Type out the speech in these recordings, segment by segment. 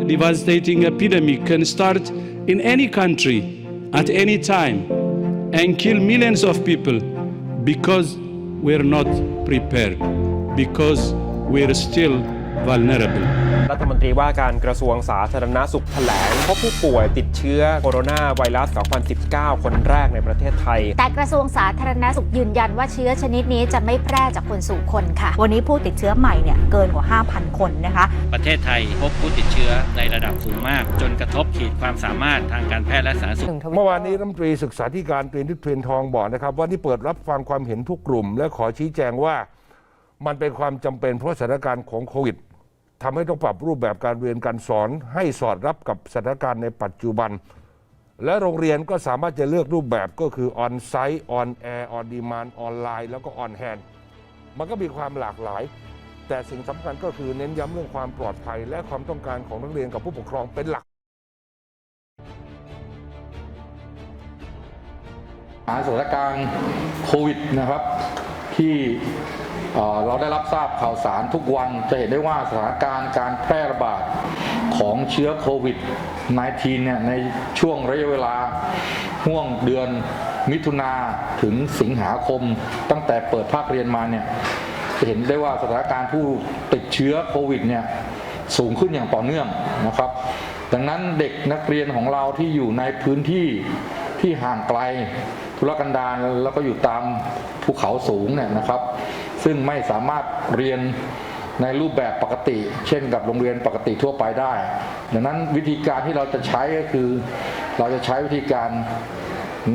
A devastating epidemic can start in any country at any time and kill millions of people because we're not prepared, because we're still vulnerable. รัฐมนตรีว่าการกระทรวงสาธารณสุขแถลงพบผู้ป่วยติดเชื้อโคโรนาไวรัส 2019 คนแรกในประเทศไทย แต่กระทรวงสาธารณสุขยืนยันว่าเชื้อชนิดนี้จะไม่แพร่จากคนสู่คนค่ะ วันนี้ผู้ติดเชื้อใหม่เนี่ยเกินกว่า 5,000 คนนะคะ ประเทศไทยพบผู้ติดเชื้อในระดับสูงมาก จนกระทบขีดความสามารถทางการแพทย์และสาธารณสุขเมื่อวานนี้รัฐมนตรีศึกษาธิการตรีนิตเทรนทองบอกนะครับว่านี่เปิดรับฟังความเห็นทุกกลุ่ม และขอชี้แจงว่า มันเป็นความจำเป็นเพราะสถานการณ์ของโควิด ทำให้ต้องปรับรูปแบบการเรียนการสอนให้สอดรับกับสถานการณ์ในปัจจุบัน และโรงเรียนก็สามารถจะเลือกรูปแบบก็คือออนไซต์ออนแอร์ออนดีมานออนไลน์แล้วก็ออนแฮนด์มันก็มีความหลากหลาย แต่สิ่งสำคัญก็คือเน้นย้ำเรื่องความปลอดภัย และความต้องการของนักเรียนกับผู้ปกครองเป็นหลักสถานการณ์โควิดนะครับที่ เราได้รับทราบข่าวสารทุกวันจะเห็นได้ว่าสถานการณ์การแพร่ระบาดของเชื้อโควิด -19 เนี่ยในช่วงระยะเวลาห่วงเดือนมิถุนาถึงสิงหาคม ตั้งแต่เปิดภาคเรียนมาเนี่ยจะเห็นได้ว่าสถานการณ์ผู้ติดเชื้อโควิดเนี่ยสูงขึ้นอย่างต่อเนื่องนะครับ ดังนั้นเด็กนักเรียนของเราที่อยู่ในพื้นที่ที่ห่างไกล ธุรกันดารแล้วก็อยู่ตามภูเขาสูงเนี่ยนะครับ ซึ่งไม่สามารถเรียนในรูปแบบปกติ เช่นกับโรงเรียนปกติทั่วไปได้ ดังนั้นวิธีการที่เราจะใช้ก็คือ เราจะใช้วิธีการ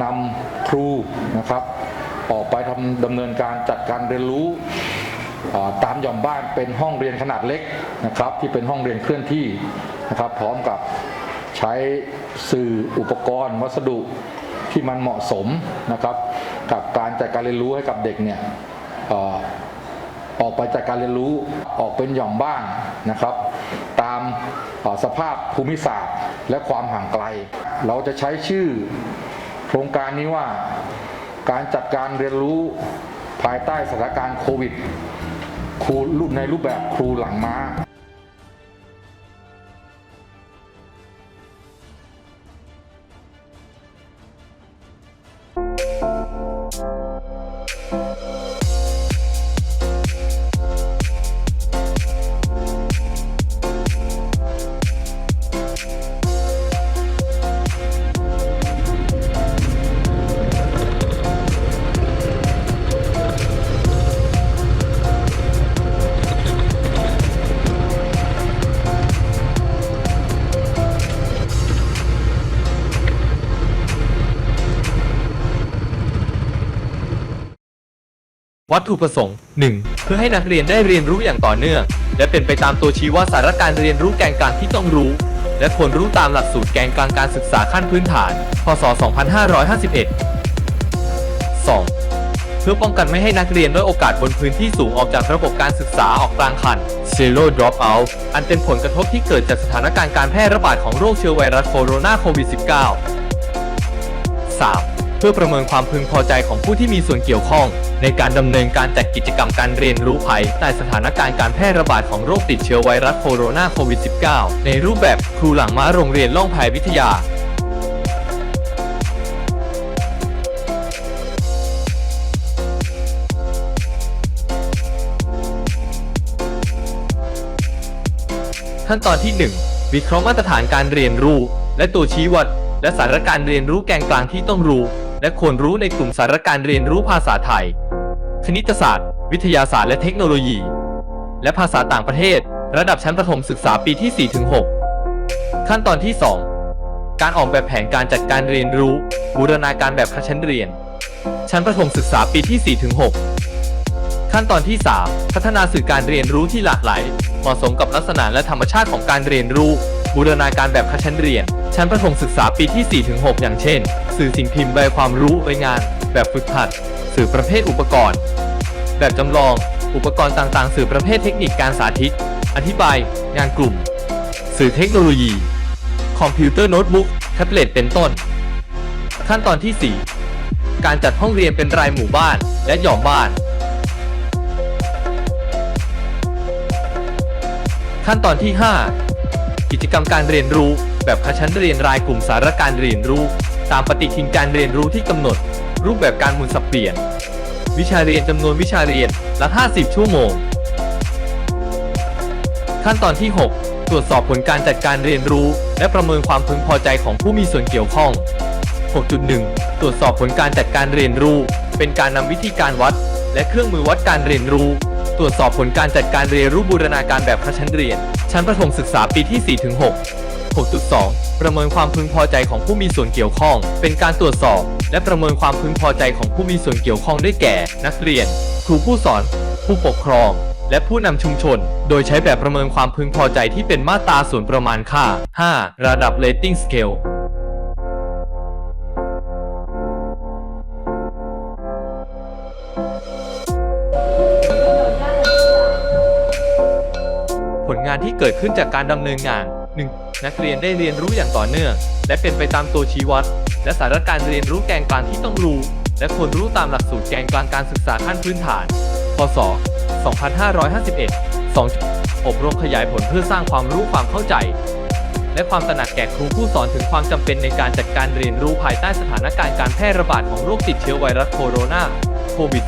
นำครูนะครับ ออกไปทำดำเนินการจัดการเรียนรู้ตามหย่อมบ้านเป็นห้องเรียนขนาดเล็กนะครับ ที่เป็นห้องเรียนเคลื่อนที่นะครับ พร้อมกับใช้สื่ออุปกรณ์ วัสดุ ที่มันเหมาะสมนะครับ กับการจัดการเรียนรู้ให้กับเด็กเนี่ยออกไปจัดการเรียนรู้ออกเป็นหย่อมบ้านนะครับ ตามสภาพภูมิศาสตร์ และความห่างไกล เราจะใช้ชื่อโครงการนี้ว่าการจัดการเรียนรู้ภายใต้สถานการณ์โควิดครูรูปในรูปแบบครูหลังม้า วัตถุประสงค์ 1. เพื่อให้นักเรียนได้เรียนรู้อย่างต่อเนื่อง และเป็นไปตามตัวชี้ว่าสาระการเรียนรู้แกนกลางที่ต้องรู้ และควรรู้ตามหลักสูตรแกนกลางการศึกษาขั้นพื้นฐาน พศ 2551 2. เพื่อป้องกันไม่ให้นักเรียนด้อยโอกาสบนพื้นที่สูงออกจากระบบการศึกษาออกกลางคัน Zero Dropout อันเป็นผลกระทบที่เกิดจากสถานการณ์การแพร่ระบาดของโรคเชื้อไวรัสโคโรนาโควิด -19 3. เพื่อประเมินความพึงพอใจของผู้ที่มีส่วนเกี่ยวข้อง ในการดำเนินการจัดกิจกรรมการเรียนรู้ภายใต้สถานการณ์การแพร่ระบาดของโรคติดเชื้อไวรัสโคโรนาโควิด -19 ในรูปแบบครูหลังม้าโรงเรียนล่องพายวิทยาขั้นตอนที่ 1 วิเคราะห์มาตรฐานการเรียนรู้ และตัวชี้วัด และสาระการเรียนรู้แกนกลางที่ต้องรู้ และควรรู้ในกลุ่มสาระการเรียนรู้ภาษาไทย คณิตศาสตร์ วิทยาศาสตร์และเทคโนโลยี และภาษาต่างประเทศ ระดับชั้นประถมศึกษาปีที่ 4-6 ขั้นตอนที่ 2 การออกแบบแผนการจัดการเรียนรู้ บูรณาการแบบชั้นเรียน ชั้นประถมศึกษาปีที่ 4-6 ขั้นตอนที่ 3 พัฒนาสื่อการเรียนรู้ที่หลากหลายเหมาะสมกับลักษณะและธรรมชาติของการเรียนรู้ บูรณาการแบบชั้นเรียน ชั้นประถมศึกษาปีที่ 4-6 อย่างเช่น สื่อสิ่งพิมพ์ใบความรู้ใบงาน แบบฝึกหัด สื่อประเภทอุปกรณ์ แบบจำลอง อุปกรณ์ต่างๆ สื่อประเภทเทคนิคการสาธิต อธิบาย งานกลุ่ม สื่อเทคโนโลยี คอมพิวเตอร์โน้ตบุ๊กแท็บเล็ตเป็นต้น ขั้นตอนที่ 4 การจัดห้องเรียนเป็นรายหมู่บ้านและหย่อมบ้าน ขั้นตอนที่ 5 กิจกรรมการเรียนรู้แบบคชั้นเรียนรายกลุ่มสาระการเรียนรู้ ตามปฏิทินการเรียนรู้ที่กำหนด รูปแบบการหมุนสับเปลี่ยน วิชาเรียนจำนวนวิชาเรียนละ 50 ชั่วโมง ขั้นตอนที่ 6 ตรวจสอบผลการจัดการเรียนรู้ และประเมินความพึงพอใจของผู้มีส่วนเกี่ยวข้อง 6.1 ตรวจสอบผลการจัดการเรียนรู้ เป็นการนำวิธีการวัด และเครื่องมือวัดการเรียนรู้ ตรวจสอบผลการจัดการเรียนรู้บูรณาการแบบคชั้นเรียน ชั้นประถมศึกษาปีที่ 4-6 6.2 ประเมินความพึงพอใจของผู้มีส่วนเกี่ยวข้อง เป็นการตรวจสอบ และประเมินความพึงพอใจของผู้มีส่วนเกี่ยวข้องได้แก่ นักเรียน ครูผู้สอน ผู้ปกครอง และผู้นำชุมชน โดยใช้แบบประเมินความพึงพอใจที่เป็นมาตราส่วนประมาณค่า 5. ระดับ rating scale ผลงานที่เกิดขึ้นจากการดำเนินงาน นักเรียนได้เรียนรู้อย่างต่อเนื่อง และเป็นไปตามตัวชี้วัด และสาระการเรียนรู้แกนกลางที่ต้องรู้ และควรรู้ตามหลักสูตรแกนกลางการศึกษาขั้นพื้นฐาน พศ 2551 2. อบรมขยายผลเพื่อสร้างความรู้ความเข้าใจ และความตระหนักแก่ครูผู้สอนถึงความจำเป็นในการจัดการเรียนรู้ภายใต้สถานการณ์การแพร่ระบาดของโรคติดเชื้อไวรัสโคโรนาโควิด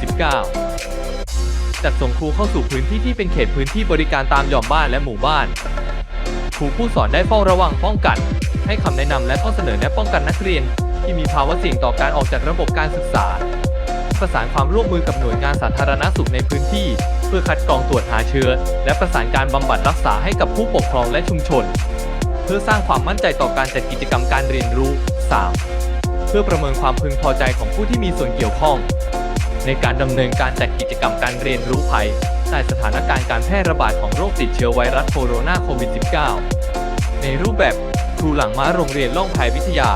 -19 จัดส่งครูเข้าสู่พื้นที่ที่เป็นเขตพื้นที่บริการตามหย่อมบ้านและหมู่บ้าน ครูผู้สอนได้เฝ้าระวังป้องกัน ให้คำแนะนำและข้อเสนอแนะป้องกันนักเรียน ที่มีภาวะเสี่ยงต่อการออกจากระบบการศึกษา ประสานความร่วมมือกับหน่วยงานสาธารณสุขในพื้นที่ เพื่อคัดกรองตรวจหาเชื้อ และประสานการบำบัดรักษาให้กับผู้ปกครองและชุมชน เพื่อสร้างความมั่นใจต่อการจัดกิจกรรมการเรียนรู้ 3. เพื่อประเมินความพึงพอใจของผู้ที่มีส่วนเกี่ยวข้อง ในการดำเนินการจัดกิจกรรมการเรียนรู้ภัย ใต้สถานการณ์การแพร่ระบาดของโรคติดเชื้อไวรัสโคโรนาโควิด -19 ในรูปแบบครูหลังม้าโรงเรียนล่องภัยวิทยา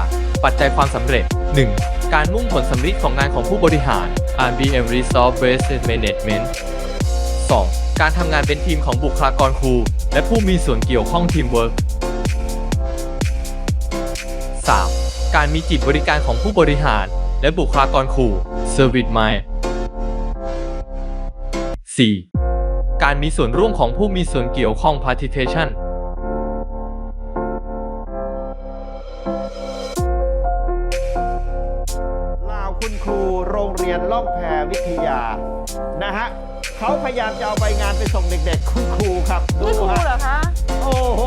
ปัจจัยความสำเร็จ 1. การมุ่งผลสำลิดของงานของผู้บริหาร RBM Resource Based Management 2. การทำงานเป็นทีมของบุคลากรครู และผู้มีส่วนเกี่ยวข้องทีมเวิร์ก 3. การมีจิตบริการของผู้บริหาร และบุคลากรครู Service Mind 4. การมีส่วนร่วมของผู้มีส่วนเกี่ยวข้อง Participation ลาวคุณครูโรงเรียนล่องแพวิทยา นะฮะเขาพยายามจะเอาใบงานไปส่งเด็กๆ คุณครูครับ ดูนี่ครูฮะเหรอคะ โอ้โห